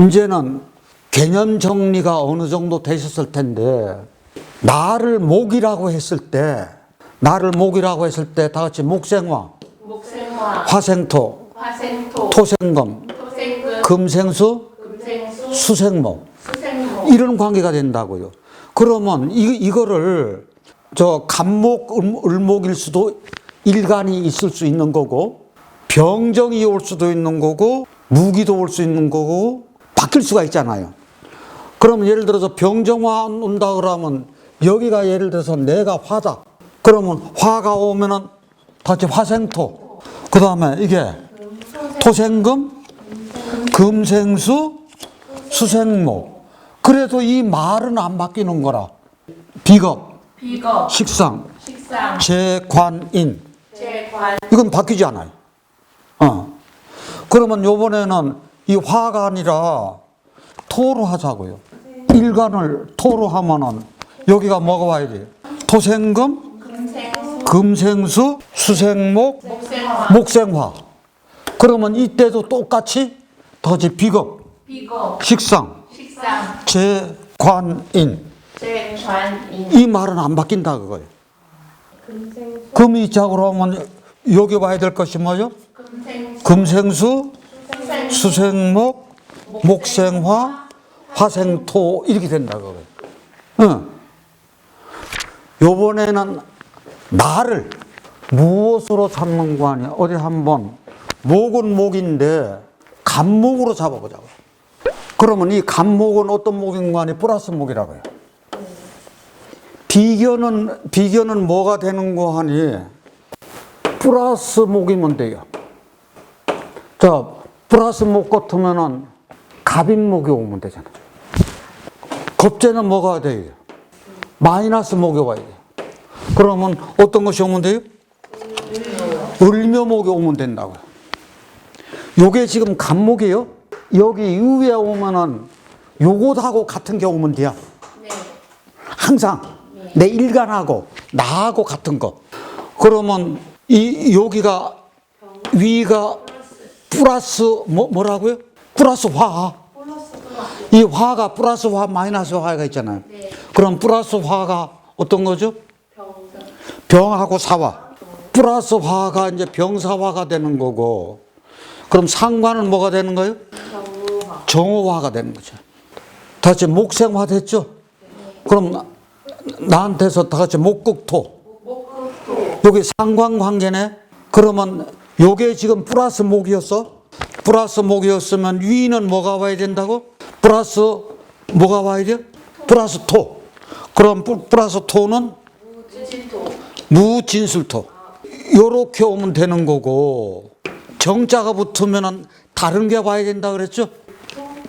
이제는 개념 정리가 어느 정도 되셨을 텐데 나를 목이라고 했을 때 나를 목이라고 했을 때 다 같이 목생화, 목생화, 화생토, 화생토, 토생금, 토생금, 금생수, 금생수, 수생목. 수생목, 이런 관계가 된다고요. 그러면 이, 이거를 저 간목, 을- 을목일 수도 일간이 있을 수 있는 거고 병정이 올 수도 있는 거고 무기도 올 수 있는 거고 바뀔 수가 있잖아요. 그러면 예를 들어서 병정화 온다 그러면 여기가 예를 들어서 내가 화다. 그러면 화가 오면은 다시 화생토. 그 다음에 이게 토생금, 금생수, 수생목. 그래도 이 말은 안 바뀌는 거라. 비겁, 비거, 식상, 식상, 재관인. 재관, 이건 바뀌지 않아요. 어. 그러면 요번에는 이 화가 아니라 토로 하자고요. 일간을 토로 하면은 여기가 뭐가 와야 돼? 토생금, 금생수, 금생수, 수생목, 목생화, 목생화. 그러면 이때도 똑같이 더지 비겁, 비거, 식상, 재관인. 이 말은 안 바뀐다 그거예요. 금이 있자 그러면 여기 와야 될 것이 뭐죠? 금생수, 금생수, 수생목, 목생화, 화생토 이렇게 된다 그거예요. 응. 요번에는 나를 무엇으로 잡는 거 아니야? 어디 한번 목은 목인데 간목으로 잡아보자고. 그러면 이 간목은 어떤 목인 거 아니? 플러스 목이라고요. 비견은 비견은 뭐가 되는 거 하니? 플러스 목이면 돼요. 자, 플러스 목 같으면은 갑인목이 오면 되잖아. 겁재는 뭐가 돼요? 마이너스 목이 와야 돼요. 그러면 어떤 것이 오면 돼요? 을묘목이 오면 된다고요. 요게 지금 간목이에요. 여기 위에 오면은 요것하고 같은 게 오면 돼요. 네, 항상 내 일간하고 나하고 같은 거. 그러면 이 여기가 위가 플러스 뭐 뭐라고요? 플러스 화. 이 화가 플러스 화 마이너스 화가 있잖아요. 네. 그럼 플러스 화가 어떤 거죠? 병정, 병하고 사화. 플러스 화가 이제 병사화가 되는 거고. 그럼 상관은 뭐가 되는 거예요? 정우화, 정오화가 되는 거죠. 다시 목생화 됐죠? 그럼 나- 나한테서 다 같이 목극토. 목극토, 여기 상관관계네? 그러면 요게 지금 플러스 목이었어? 플러스 목이었으면 위는 뭐가 와야 된다고? 플러스 뭐가 와야 돼? 플러스 토. 그럼 플- 플러스 토는 무진술토. 요렇게 오면 되는 거고 정자가 붙으면은 다른 게 와야 된다 그랬죠?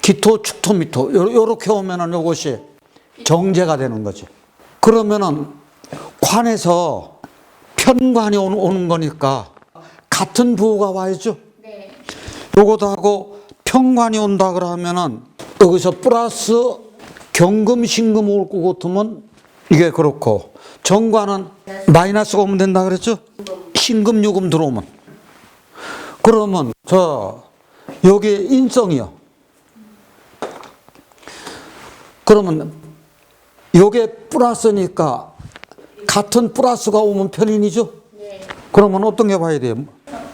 기토, 축토, 미토. 요- 요렇게 오면은 요것이 정제가 되는 거지. 그러면은 관에서 편관이 오는 거니까 같은 부호가 와야죠. 네, 요것도 하고 평관이 온다 그러면은 여기서 플러스 경금, 신금 올 것 같으면 이게 그렇고 정관은 마이너스가 오면 된다 그랬죠? 신금, 요금 들어오면 그러면 저 여기 인성이요. 그러면 요게 플러스니까 같은 플러스가 오면 편인이죠? 네, 그러면 어떤 게 와야 돼요?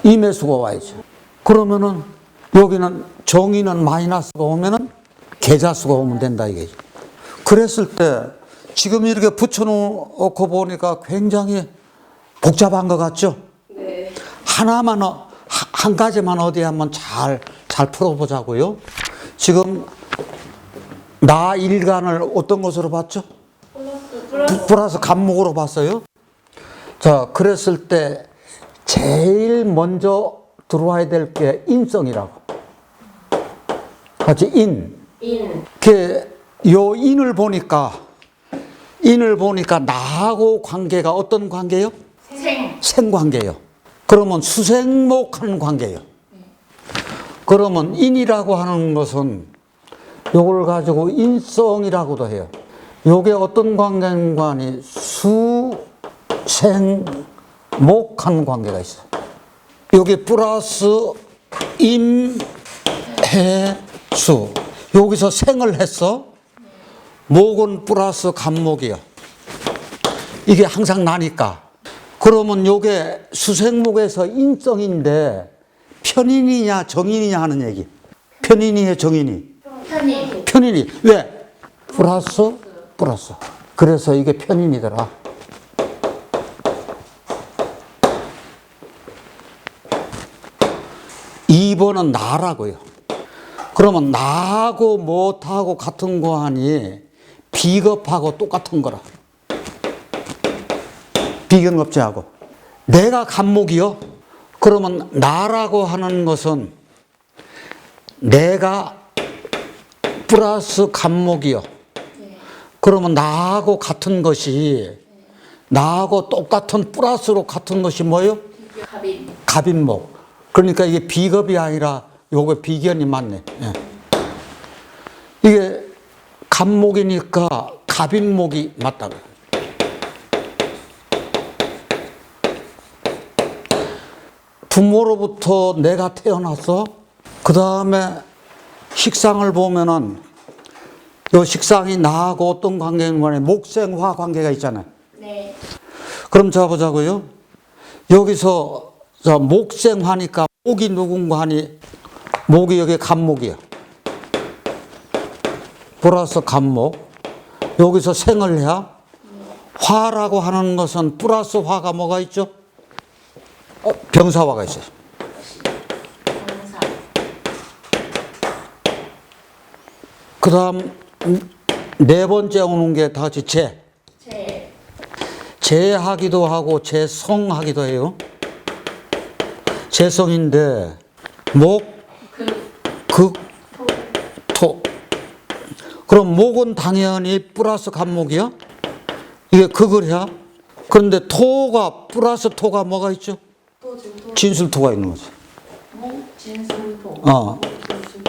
임의수가 와야죠. 그러면은 여기는 정의는 마이너스가 오면은 계자수가 오면 된다 이게죠. 그랬을 때 지금 이렇게 붙여놓고 보니까 굉장히 복잡한 것 같죠? 네, 하나만 어- 하- 한 가지만 어디 한번 잘 잘 풀어보자고요. 지금 나 일간을 어떤 것으로 봤죠? 플러스, 플러스 간목으로 봤어요. 자, 그랬을 때 제일 먼저 들어와야 될 게 인성이라고. 같이 인. 인, 그요 인을 보니까 인을 보니까 나하고 관계가 어떤 관계요? 생, 생관계요. 그러면 수생목하는 관계요. 그러면 인이라고 하는 것은 요걸 가지고 인성이라고도 해요. 요게 어떤 관계관이 수생 목하는 관계가 있어요. 여기 플러스 임, 해, 수. 여기서 생을 했어. 목은 플러스 간목이요. 이게 항상 나니까. 그러면 요게 수생목에서 인성인데 편인이냐 정인이냐 하는 얘기. 편인이냐 정인이. 편이. 편인이. 왜? 플러스 플러스. 그래서 이게 편인이더라. 이번은 나라고요. 그러면 나하고 못하고 같은 거 하니 비겁하고 똑같은 거라. 비견급제하고. 내가 간목이요? 그러면 나라고 하는 것은 내가 플러스 간목이요. 그러면 나하고 같은 것이 나하고 똑같은 플러스로 같은 것이 뭐요? 갑인. 갑인목. 그러니까 이게 비겁이 아니라 요거 비견이 맞네. 예. 이게 갑목이니까 갑인목이 맞다고. 부모로부터 내가 태어났어. 그 다음에 식상을 보면은 요 식상이 나하고 어떤 관계인 간에 목생화 관계가 있잖아요. 네. 그럼 자 보자고요. 여기서 저 목생화니까 목이 누군가 하니 목이 여기 간목이야. 플러스 간목. 여기서 생을 해야 화라고 하는 것은 플러스 화가 뭐가 있죠? 어, 병사화가 있어요. 그 다음 네 번째 오는 게 다 같이 재. 제. 재하기도 하고 재성하기도 해요. 재성인데 목, 그. 극, 토. 토. 그럼 목은 당연히 플러스 간목이요? 이게 극을 해야? 그런데 토가 플러스 토가 뭐가 있죠? 진술토가 있는 거죠. 무. 진술토. 어.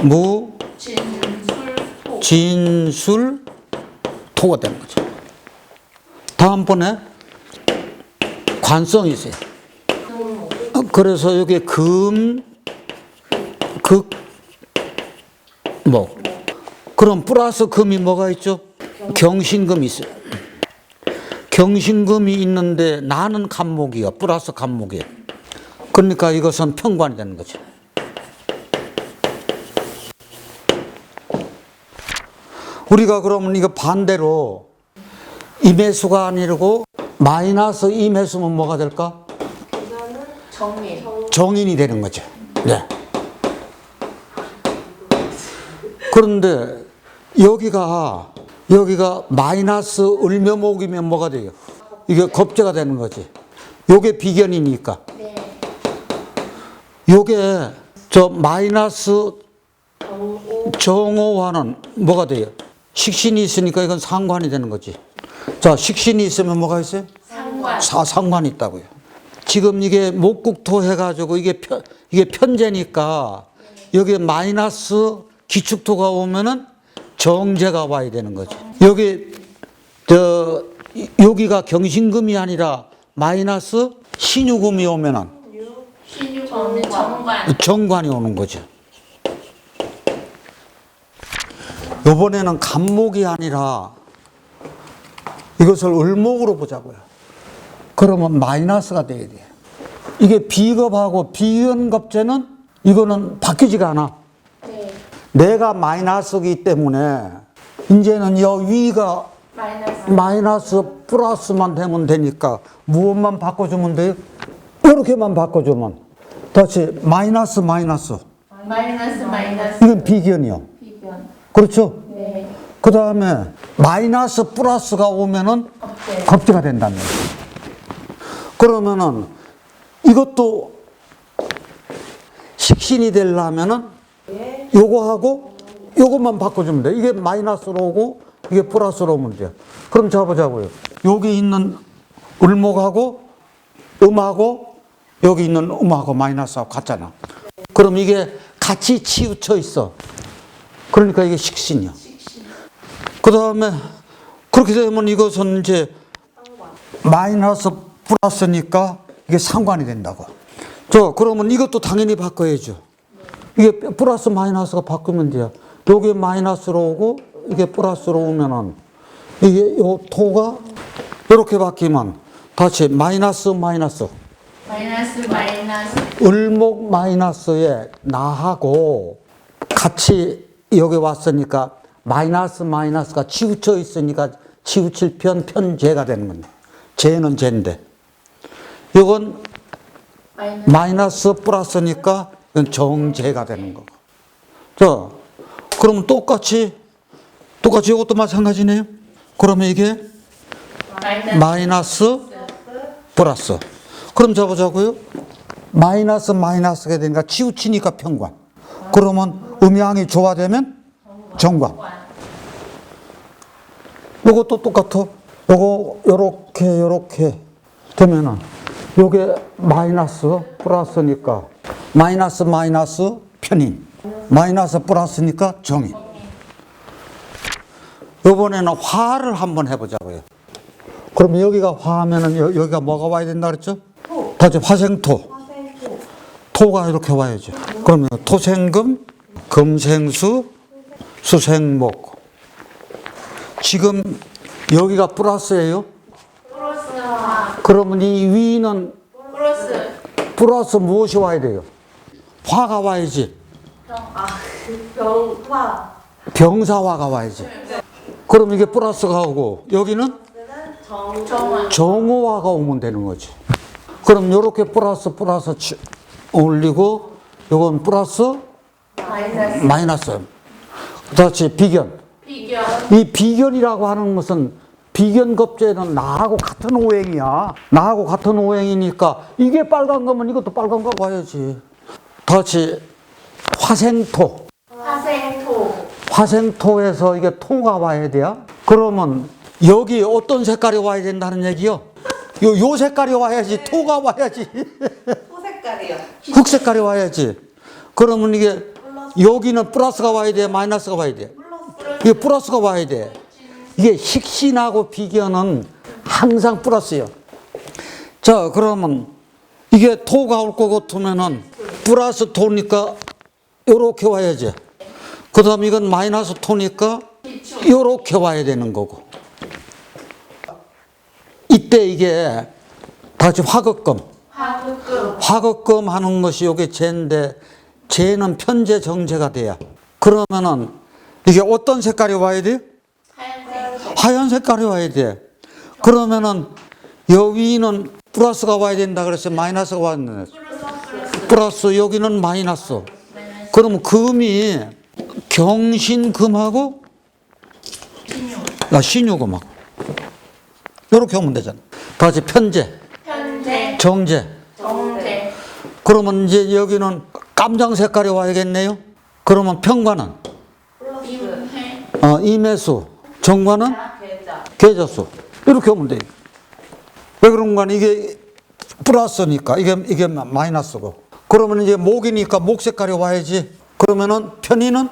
무, 진술토. 진술, 토가 되는 거죠. 다음번에 관성이 있어요. 그래서 여기 금, 극, 목. 그럼 플러스 금이 뭐가 있죠? 경신금이 있어요. 경신금이 있는데 나는 간목이요. 플러스 간목이요. 그러니까 이것은 평관이 되는 거죠. 우리가 그러면 이거 반대로 임해수가 아니고 마이너스 임해수면 뭐가 될까? 정인이 되는 거죠. 네. 그런데 여기가 여기가 마이너스 을묘목이면 뭐가 돼요? 이게 겁재가 되는 거지. 요게 비견이니까. 네. 요게 저 마이너스 정오. 정오와는 뭐가 돼요? 식신이 있으니까 이건 상관이 되는 거지. 자, 식신이 있으면 뭐가 있어요? 상관. 사, 상관이 있다고요. 지금 이게 목국토 해가지고 이게 편, 이게 편제니까 여기 마이너스 기축토가 오면은 정제가 와야 되는 거죠. 여기, 저, 이- 여기가 경신금이 아니라 마이너스 신유금이 오면은. 정관. 정관이 오는 거죠. 이번에는 간목이 아니라 이것을 을목으로 보자고요. 그러면 마이너스가 돼야 돼요. 이게 비겁하고 비연겁제는 이거는 바뀌지가 않아. 네. 내가 마이너스이기 때문에 이제는 여 위가 마이너스. 마이너스 플러스만 되면 되니까 무엇만 바꿔주면 돼요? 이렇게만 바꿔주면 다시 마이너스 마이너스 마이너스 마이너스. 이건 비견이요. 비변. 그렇죠? 네. 그 다음에 마이너스 플러스가 오면은 겁제. 겁제가 된다는 거예요. 그러면은 이것도 식신이 되려면은 요거하고 요것만 바꿔주면 돼. 이게 마이너스로 오고 이게 플러스로 오면 돼요. 그럼 잡아보자고요. 여기 있는 을목하고 음하고 여기 있는 음하고 마이너스하고 같잖아. 그럼 이게 같이 치우쳐 있어. 그러니까 이게 식신이야. 그 다음에 그렇게 되면 이것은 이제 마이너스 플러스니까 이게 상관이 된다고. 저 그러면 이것도 당연히 바꿔야죠. 이게 플러스 마이너스가 바꾸면 돼요. 요게 마이너스로 오고 이게 플러스로 오면은 이게 요 토가 이렇게 바뀌면 다시 마이너스 마이너스 마이너스 마이너스 을목 마이너스에 나하고 같이 여기 왔으니까 마이너스 마이너스가 치우쳐 있으니까 치우칠 편 편제가 되는 겁니다. 제는 제인데 이건 마이너스 플러스니까 이건 정제가 되는 거고. 자, 그러면 똑같이 똑같이 이것도 마찬가지네요. 그러면 이게 마이너스 마이너스 플러스. 그럼 잡아자고요. 마이너스 마이너스가 되니까 치우치니까 평관. 그러면 음양이 조화되면 정관. 요것도 똑같아. 요거 요렇게 요렇게 되면은 요게 마이너스 플러스니까 마이너스 마이너스 편인. 마이너스 플러스니까 정인. 요번에는 화를 한번 해보자고요. 그럼 여기가 화하면은 여, 여기가 뭐가 와야 된다 그랬죠? 다시 화생토. 토가 이렇게 와야죠. 그러면 토생금, 금생수, 수생목. 지금 여기가 플러스예요. 그러면 이 위는 플러스 플러스 무엇이 와야 돼요? 화가 와야지. 병화 병사화가 와야지. 그럼 이게 플러스가 오고 여기는 정 정화 정오화가 오면 되는 거지. 그럼 이렇게 플러스 플러스 치- 올리고 요건 플러스 마이너스 마이너스. 다시 비견. 비견 이 비견이라고 하는 것은 비견 겁제는 나하고 같은 오행이야. 나하고 같은 오행이니까 이게 빨간 거면 이것도 빨간 거 와야지. 다시 화생토. 화생토 화생토에서 이게 토가 와야 돼요. 그러면 여기 어떤 색깔이 와야 된다는 얘기요? 요, 요 색깔이 와야지. 토가 와야지. 호색깔이요. 흑 색깔이 와야지. 그러면 이게 여기는 플러스가 와야 돼, 마이너스가 와야 돼. 이게 플러스가 와야 돼. 이게 식신하고 비견은 항상 플러스요. 자, 그러면 이게 토가 올것 같으면은 플러스 토니까 요렇게 와야지. 그 다음 이건 마이너스 토니까 요렇게 와야 되는 거고. 이때 이게 다시 화극금. 화극금 화극금 하는 것이 요게 죄인데 죄는 편제 정제가 돼야 그러면은 이게 어떤 색깔이 와야 돼요? 하얀색 하얀 색깔이 와야 돼? 그러면은 여 위는 플러스가 와야 된다 그랬어요 마이너스가 왔네. 플러스 여기는 마이너스. 그러면 금이 경신금하고 아, 신유금하고. 이렇게 하면 되잖아. 다시 편제. 현재 정제. 정제. 그러면 이제 여기는 깜장 색깔이 와야겠네요. 그러면 평관은? 어, 임해수, 정관은 계좌 계좌수 이렇게 하면 돼요. 왜 그런가? 이게 플러스니까 이게 이게 마이너스고. 그러면 이제 목이니까 목 색깔이 와야지. 그러면은 편의는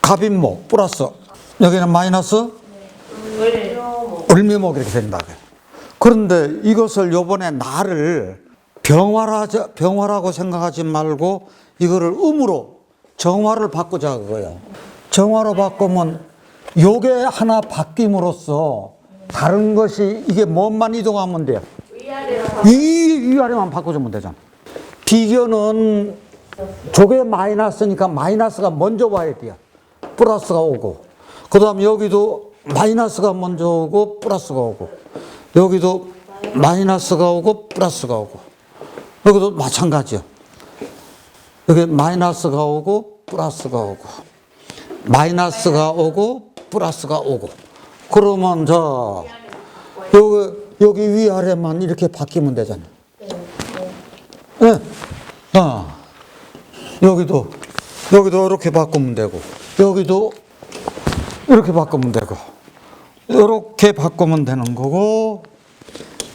갑인목 플러스 여기는 마이너스 을미목 이렇게 된다. 그런데 이것을 요번에 나를 병화라, 병화라고 생각하지 말고 이거를 음으로 정화를 바꾸자 그거야. 정화로 바꾸면 요게 하나 바뀜으로써 다른 것이 이게 뭔만 이동하면 돼요. 이 위아래만 바꿔주면 되잖아. 비견은 저게 마이너스니까 마이너스가 먼저 와야 돼요. 플러스가 오고. 그 다음 여기도 마이너스가 먼저 오고 플러스가 오고. 여기도 마이너스가 오고 플러스가 오고. 여기도 마찬가지요. 여기 마이너스가 오고 플러스가 오고. 마이너스가 오고 플러스가 오고. 그러면 저 여기 여기 위아래만 이렇게 바뀌면 되잖아. 예. 아. 여기도 여기도 이렇게 바꾸면 되고 여기도 이렇게 바꾸면 되고 이렇게 바꾸면 되는 거고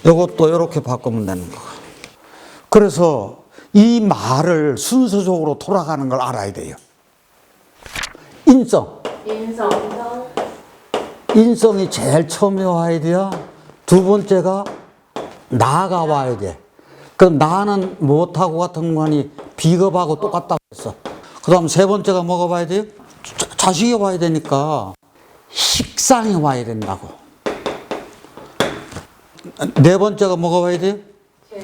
이것도 이렇게 바꾸면 되는 거고. 그래서 이 말을 순서적으로 돌아가는 걸 알아야 돼요. 인성. 인성 인성이 제일 처음에 와야 돼요. 두 번째가 나가 와야 돼. 그 나는 못하고 같은 관이 비겁하고 똑같다고 했어. 그 다음 세 번째가 뭐가 와야 돼요? 자- 자식이 와야 되니까 식상이 와야 된다고. 네 번째가 뭐가 와야 돼요?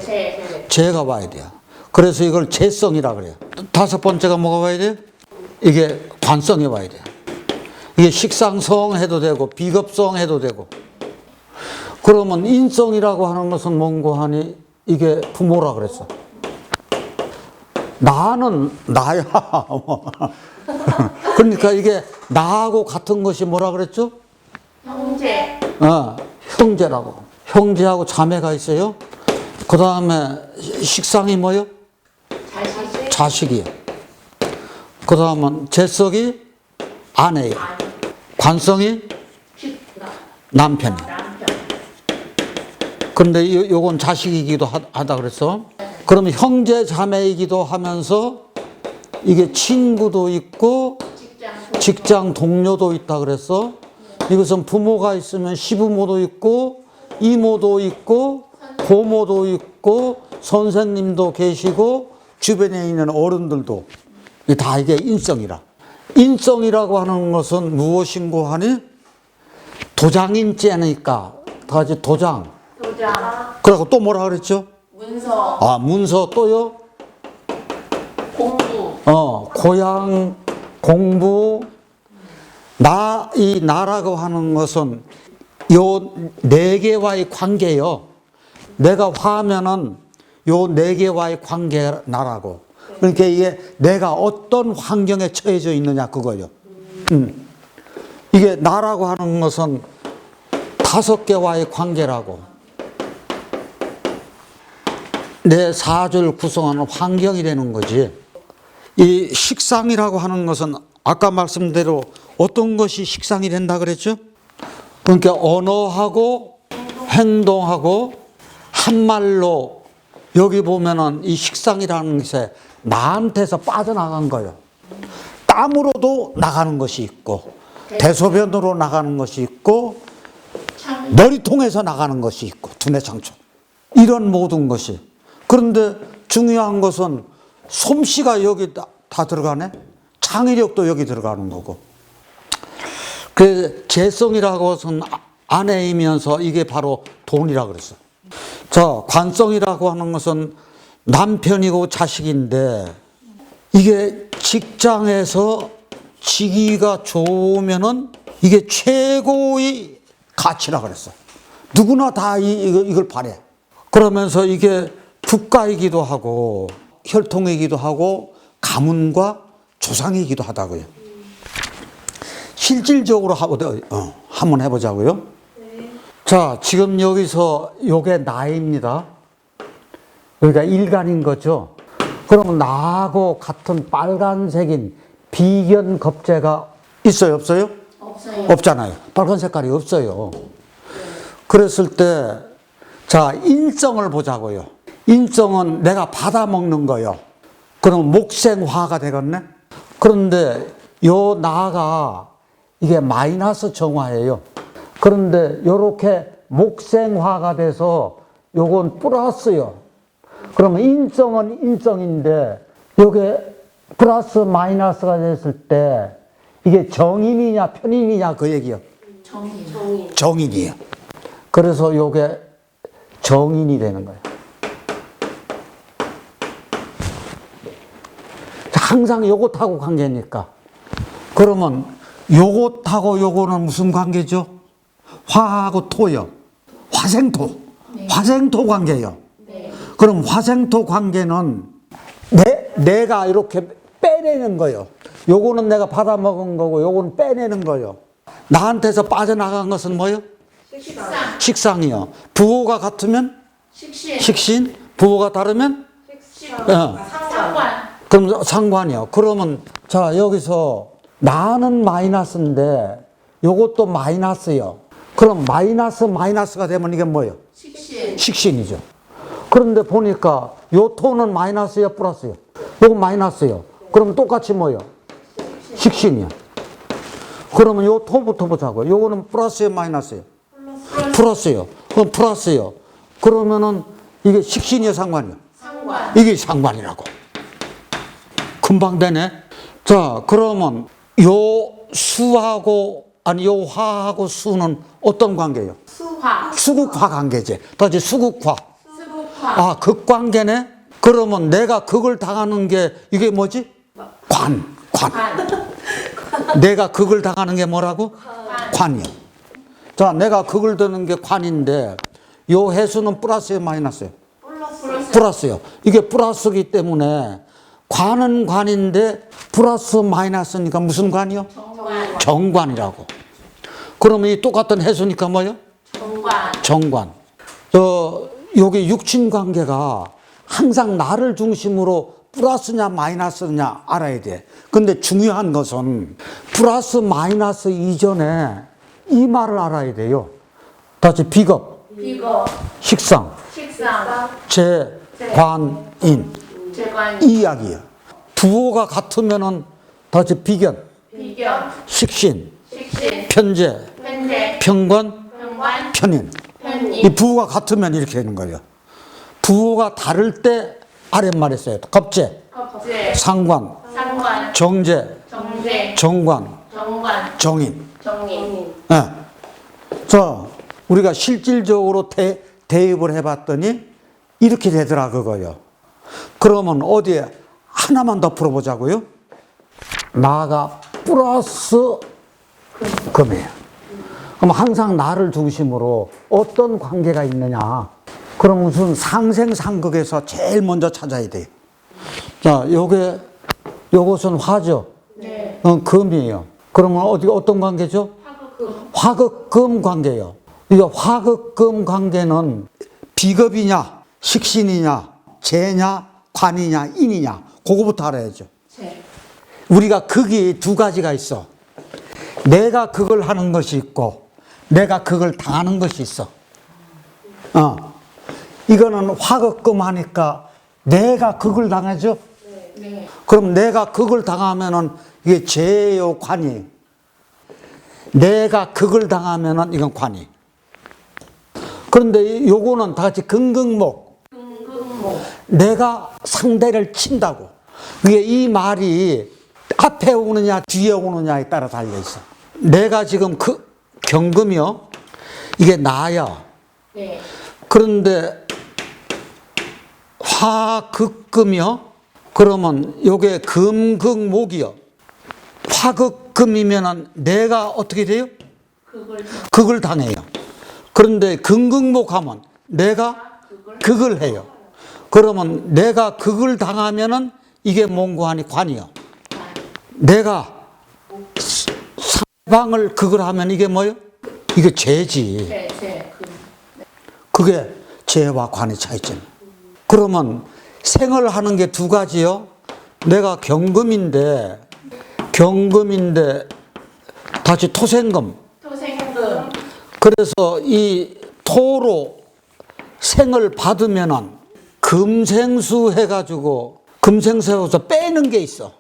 제. 재가 와야 돼요. 그래서 이걸 재성이라 그래요. 다섯 번째가 뭐가 와야 돼요? 이게 관성이 와야 돼요. 이게 식상성 해도 되고 비겁성 해도 되고. 그러면 인성이라고 하는 것은 뭔고 하니 이게 부모라 그랬어. 나는 나야. 그러니까 이게 나하고 같은 것이 뭐라 그랬죠? 형제. 어, 형제라고. 형제하고 자매가 있어요. 그 다음에 식상이 뭐요? 자식. 자식이요. 그 다음은 재석이 아내예요. 관성이 식. 나. 남편이에요. 남편. 그런데 요, 요건 자식이기도 하, 하다 그랬어. 그러면 형제 자매이기도 하면서 이게 친구도 있고 직장. 동료도 있다 그랬어. 이것은 부모가 있으면 시부모도 있고 이모도 있고 고모도 있고 선생님도 계시고 주변에 있는 어른들도 다 이게 인성이라. 인성이라고 하는 것은 무엇인고 하니 도장인죄니까 다 같이 도장. 도장. 그리고 또 뭐라 그랬죠? 문서. 아 문서 또요. 공부. 어, 고향, 공부, 나, 이 나라고 하는 것은 요 네 개와의 관계요. 내가 화하면은 요 네 개와의 관계 나라고. 그러니까 이게 내가 어떤 환경에 처해져 있느냐 그거요. 음. 이게 나라고 하는 것은 다섯 개와의 관계라고. 내 사주를 구성하는 환경이 되는 거지. 이 식상이라고 하는 것은 아까 말씀대로 어떤 것이 식상이 된다 그랬죠? 그러니까 언어하고 행동하고 한말로 여기 보면은 이 식상이라는 것에 나한테서 빠져나간 거예요. 땀으로도 나가는 것이 있고 대소변으로 나가는 것이 있고 참. 머리통에서 나가는 것이 있고 두뇌 창조 이런 모든 것이 그런데 중요한 것은 솜씨가 여기 다, 다 들어가네 창의력도 여기 들어가는 거고 그 재성이라고 해서는 아- 아내이면서 이게 바로 돈이라 그랬어 자 관성이라고 하는 것은 남편이고 자식인데 이게 직장에서 직위가 좋으면은 이게 최고의 가치라 그랬어. 누구나 다 이, 이거- 이걸 바래. 그러면서 이게 국가이기도 하고 혈통이기도 하고 가문과 조상이기도 하다고요. 실질적으로 하, 어, 한번 해보자고요. 자, 지금 여기서 요게 나입니다. 여기가 일간인 거죠. 그러면 나하고 같은 빨간색인 비견 겁재가 있어요, 없어요? 없어요. 없잖아요. 빨간 색깔이 없어요. 그랬을 때, 자, 인성을 보자고요. 인성은 내가 받아먹는 거요. 그럼 목생화가 되겠네? 그런데 요 나가 이게 마이너스 정화예요. 그런데 요렇게 목생화가 돼서 요건 플러스요. 그러면 인성은 인성인데 요게 플러스 마이너스가 됐을 때 이게 정인이냐 편인이냐 그 얘기요. 정인. 정인. 정인이에요. 그래서 요게 정인이 되는 거예요. 자, 항상 요것하고 관계니까. 그러면 요것하고 요거는 무슨 관계죠? 화하고 토요. 화생토. 화생토 관계요. 네. 그럼 화생토 관계는 내, 내가 이렇게 빼내는 거요. 요거는 내가 받아먹은 거고, 요거는 빼내는 거요. 나한테서 빠져나간 것은 뭐요? 식상. 식상이요. 부호가 같으면 식신. 식신, 부호가 다르면 식. 어. 상관. 그럼 상관이요. 그러면 자 여기서 나는 마이너스인데 요것도 마이너스요. 그럼 마이너스 마이너스가 되면 이게 뭐예요? 식신. 식신이죠. 그런데 보니까 요 토는 마이너스요, 플러스요. 요거 마이너스요. 그럼 똑같이 뭐요? 식신이요. 그러면 요 토부터 보자고요. 요거는 플러스요, 마이너스요? 플러스요. 그럼 플러스요. 그러면은 이게 식신이요, 상관이요? 상관. 이게 상관이라고. 금방 되네. 자, 그러면 요 수하고 아니 요 화하고 수는 어떤 관계예요? 수화. 수국화 관계지. 다시 수국화. 아, 극관계네? 그러면 내가 극을 당하는 게 이게 뭐지? 관, 관. 관. 내가 극을 당하는 게 뭐라고? 관이요. 자, 내가 극을 드는 게 관인데 요 해수는 플러스에 마이너스요. 플러스. 플러스요. 이게 플러스기 때문에 관은 관인데 플러스 마이너스니까 무슨 관이요? 정관. 정관이라고. 그러면 이 똑같은 해수니까 뭐요? 정관. 정관. 저 여기 육친 관계가 항상 나를 중심으로 플러스냐 마이너스냐 알아야 돼. 근데 중요한 것은 플러스 마이너스 이전에 이 말을 알아야 돼요. 다시 비겁, 비거. 식상, 식상. 재관인 재관. 이 이야기예요. 부호가 같으면은 다시 비견, 비견. 식신, 식신. 편재, 편재. 평관, 평관. 편인. 이 부호가 같으면 이렇게 되는 거예요. 부호가 다를 때 아랫말에 써요. 겁재, 겁재. 상관, 상관. 정재, 정재. 정관, 정관. 정인. 정인. 예. 자, 우리가 실질적으로 대, 대입을 해봤더니 이렇게 되더라 그거요. 그러면 어디에 하나만 더 풀어보자고요. 나가 플러스 금이에요. 그럼 항상 나를 중심으로 어떤 관계가 있느냐. 그럼 무슨 상생상극에서 제일 먼저 찾아야 돼요. 자, 요게, 요것은 화죠. 네. 어, 금이에요. 그러면 어디, 어떤 관계죠? 화극금. 화극금 관계예요. 이거 화극금 관계는 비겁이냐, 식신이냐, 재냐, 관이냐, 인이냐, 그거부터 알아야죠. 재. 우리가 극이 두 가지가 있어. 내가 극을 하는 것이 있고, 내가 극을 당하는 것이 있어. 어. 이거는 화극금 하니까 내가 극을 당하죠? 네. 그럼 내가 극을 당하면은 이게 죄요 관이. 내가 극을 당하면은 이건 관이. 그런데 이- 요거는 다 같이 긍긍목. 내가 상대를 친다고. 이게 이 말이 앞에 오느냐 뒤에 오느냐에 따라 달려 있어. 내가 지금 그 경금이요. 이게 나야. 네. 그런데 화극금이요? 그러면 요게 금극목이요. 화극금이면은 내가 어떻게 돼요? 그걸 극을 당해요. 그런데 금극목 하면 내가 극을 해요. 그러면 내가 극을 당하면은 이게 몽고하니 관이요. 내가 상 방을 극을 하면 이게 뭐요? 이게 죄지. 재. 재. 금. 그게 죄와 관의 차이점. 그러면 생을 하는 게 두 가지요. 내가 경금인데, 경금인데, 다시 토생금. 토생금. 그래서 이 토로 생을 받으면은 금생수 해가지고 금생수에서 빼는 게 있어.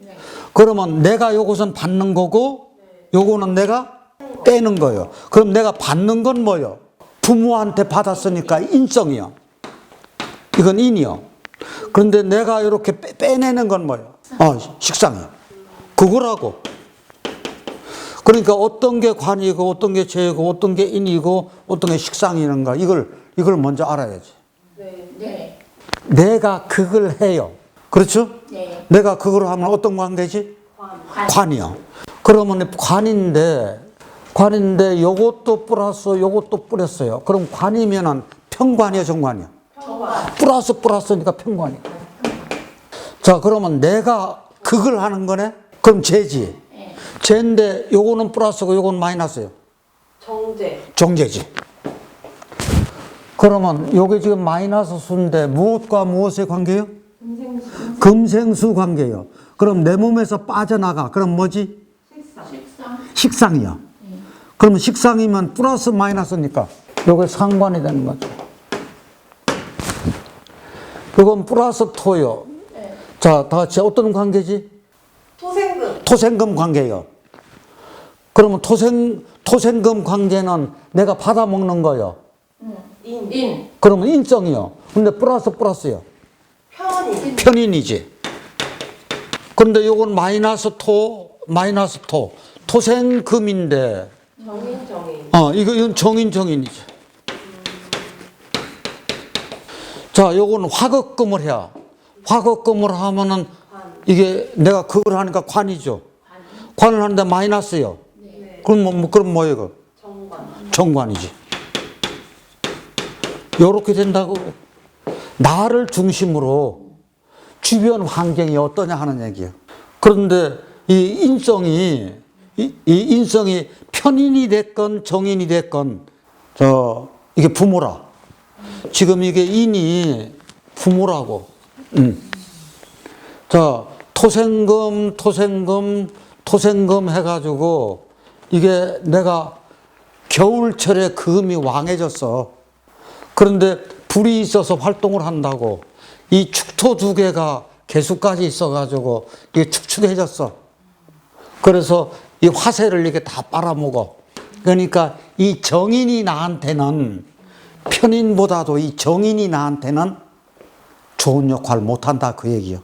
네. 그러면 내가 요것은 받는 거고 요거는 내가 빼는 거예요. 그럼 내가 받는 건 뭐요? 부모한테 받았으니까 인성이요. 이건 인이요. 그런데 내가 이렇게 빼, 빼내는 건 뭐요? 어, 식상이요. 그거라고. 그러니까 어떤 게 관이고 어떤 게 죄고 어떤 게 인이고 어떤 게 식상이는가 이걸 이걸 먼저 알아야지. 네. 내가 그걸 해요. 그렇죠? 네. 내가 그걸 하면 어떤 관계지? 관. 관이요. 그러면 관인데 관인데 요것도 플러스 요것도 뿌렸어요. 그럼 관이면은 평관이요, 정관이요. 정관. 플러스 플러스니까 평관이요. 자, 그러면 내가 그걸 하는 거네? 그럼 죄지. 네. 죄인데 요거는 플러스고 요건 마이너스예요. 정제. 정제지. 그러면 요게 지금 마이너스 수인데 무엇과 무엇의 관계요? 금생수 관계요. 그럼 내 몸에서 빠져나가. 그럼 뭐지? 식상. 식상이요. 그러면 식상이면 플러스 마이너스니까 요게 상관이 되는 거죠. 이건 플러스 토요. 네. 자, 다 같이 어떤 관계지? 토생금. 토생금 관계요. 그러면 토생, 토생금 관계는 내가 받아먹는 거요. 인. 인. 그러면 인성이요. 근데 플러스 플러스요. 편인. 편인이지. 그런데 요건 마이너스 토, 마이너스 토. 토생금인데 정인 정인. 어, 이거, 이건 정인, 정인이지. 자, 요건 화극금을 해야. 화극금을 하면은 관. 이게 내가 그걸 하니까 관이죠. 관을 하는데 마이너스요. 네. 그럼 뭐, 뭐 그럼 뭐예요? 그? 정관. 정관이지. 요렇게 된다고. 나를 중심으로 주변 환경이 어떠냐 하는 얘기예요. 그런데 이 인성이, 이, 이 인성이 편인이 됐건 정인이 됐건, 저, 이게 부모라. 지금 이게 인이 부모라고. 음. 자, 토생금, 토생금, 토생금 해가지고 이게 내가 겨울철에 금이 왕해졌어. 그런데 불이 있어서 활동을 한다고 이 축토 두 개가 개수까지 있어가지고 이게 축축해졌어. 그래서 이 화세를 이렇게 다 빨아먹어. 그러니까 이 정인이 나한테는 편인보다도 이 정인이 나한테는 좋은 역할 못한다 그 얘기요.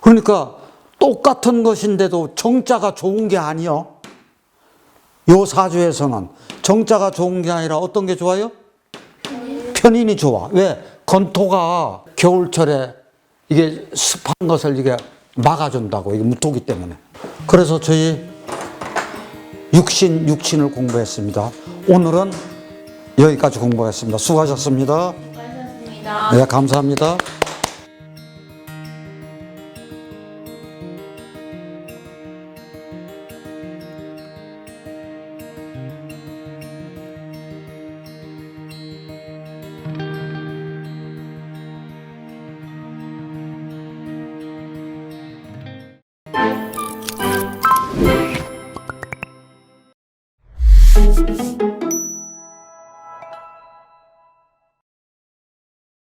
그러니까 똑같은 것인데도 정자가 좋은 게 아니요. 요 사주에서는 정자가 좋은 게 아니라 어떤 게 좋아요? 편인이 좋아. 왜? 건토가 겨울철에 이게 습한 것을 이게 막아준다고. 이게 무토기 때문에. 그래서 저희 육신, 육신을 공부했습니다. 오늘은 여기까지 공부했습니다. 수고하셨습니다. 수고하셨습니다. 네, 감사합니다.